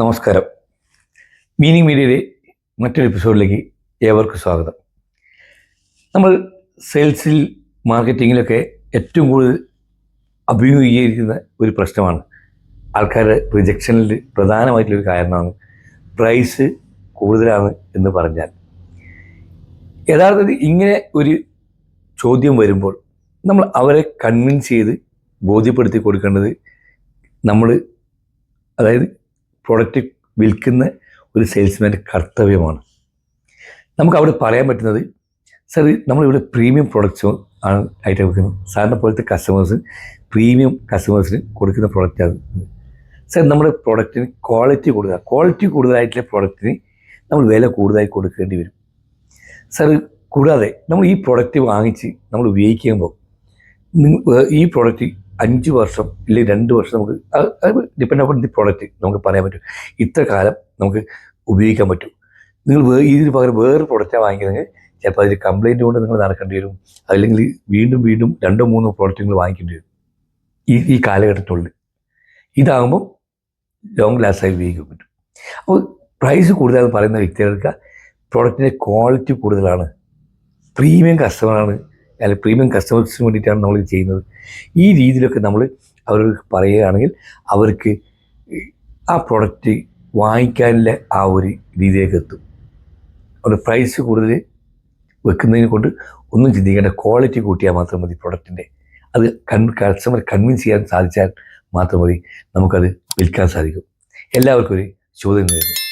നമസ്കാരം. മീനിങ് മീഡിയയിലെ മറ്റൊരു എപ്പിസോഡിലേക്ക് ഏവർക്കും സ്വാഗതം. നമ്മൾ സെയിൽസിൽ മാർക്കറ്റിങ്ങിലൊക്കെ ഏറ്റവും കൂടുതൽ അഭിമുഖീകരിക്കുന്ന ഒരു പ്രശ്നമാണ്. ആൾക്കാരുടെ റിജക്ഷനിൽ പ്രധാനമായിട്ടുള്ളൊരു കാരണമാണ് പ്രൈസ് കൂടുതലാണ് എന്ന് പറഞ്ഞാൽ. യഥാർത്ഥത്തിൽ ഇങ്ങനെ ഒരു ചോദ്യം വരുമ്പോൾ നമ്മൾ അവരെ കൺവിൻസ് ചെയ്ത് ബോധ്യപ്പെടുത്തി കൊടുക്കേണ്ടത് നമ്മൾ അതായത് പ്രൊഡക്റ്റ് വിൽക്കുന്ന ഒരു സെയിൽസ്മാന്റെ കർത്തവ്യമാണ്. നമുക്ക് അവിടെ പറയാൻ പറ്റുന്നത് സാർ നമ്മളിവിടെ പ്രീമിയം പ്രൊഡക്റ്റ്സ് ആണ് ആയിട്ട് വെക്കുന്നത്. സാറിനെ പോലത്തെ കസ്റ്റമേഴ്സ് പ്രീമിയം കസ്റ്റമേഴ്സിന് കൊടുക്കുന്ന പ്രൊഡക്റ്റാണ് സർ നമ്മുടെ പ്രൊഡക്റ്റിന് ക്വാളിറ്റി കൂടുതൽ ക്വാളിറ്റി കൂടുതലായിട്ടുള്ള പ്രൊഡക്റ്റിന് നമ്മൾ വില കൂടുതലായി കൊടുക്കേണ്ടി വരും. സർ കൂടാതെ നമ്മൾ ഈ പ്രൊഡക്റ്റ് വാങ്ങിച്ച് നമ്മൾ ഉപയോഗിക്കുമ്പോൾ ഈ പ്രൊഡക്റ്റ് അഞ്ച് വർഷം ഇല്ലെങ്കിൽ രണ്ട് വർഷം നമുക്ക് ഡിപ്പെൻഡ് അപ്പോൾ ദി പ്രോഡക്റ്റ് നമുക്ക് പറയാൻ പറ്റും. ഇത്ര കാലം നമുക്ക് ഉപയോഗിക്കാൻ പറ്റും. നിങ്ങൾ വേ ഇതിന് പകരം വേറൊരു പ്രോഡക്റ്റാണ് വാങ്ങിക്കുന്നത് ചിലപ്പോൾ അതിൽ കംപ്ലൈന്റ് കൊണ്ട് നിങ്ങൾ നടക്കേണ്ടി വരും. അല്ലെങ്കിൽ വീണ്ടും വീണ്ടും രണ്ടോ മൂന്നോ പ്രോഡക്റ്റ് നിങ്ങൾ വാങ്ങിക്കേണ്ടി വരും. ഈ ഈ കാലഘട്ടത്തിനുള്ളിൽ. ഇതാകുമ്പോൾ ലോങ് ലാസ്റ്റായി ഉപയോഗിക്കാൻ പറ്റും. അപ്പോൾ പ്രൈസ് കൂടുതലാണെന്ന് പറയുന്ന വ്യക്തികൾക്ക് പ്രോഡക്റ്റിന്റെ ക്വാളിറ്റി കൂടുതലാണ്. പ്രീമിയം കസ്റ്റമറാണ് അല്ലെങ്കിൽ പ്രീമിയം കസ്റ്റമേഴ്സിന് വേണ്ടിയിട്ടാണ് നമ്മൾ ഇത് ചെയ്യുന്നത്. ഈ രീതിയിലൊക്കെ നമ്മൾ അവർക്ക് പറയുകയാണെങ്കിൽ അവർക്ക് ആ പ്രോഡക്റ്റ് വാങ്ങിക്കാനുള്ള ആ ഒരു രീതിയിലേക്ക് എത്തും. അവിടെ പ്രൈസ് കൂടുതൽ വെക്കുന്നതിനെ കൊണ്ട് ഒന്നും ചിന്തിക്കേണ്ട ക്വാളിറ്റി കൂട്ടിയാൽ മാത്രം മതി പ്രൊഡക്റ്റിന്റെ അത് കൺ കസ്റ്റമർ കൺവിൻസ് ചെയ്യാൻ സാധിച്ചാൽ മാത്രം മതി നമുക്കത് വിൽക്കാൻ സാധിക്കും. എല്ലാവർക്കും ഒരു ചോദ്യം നേരുന്നു.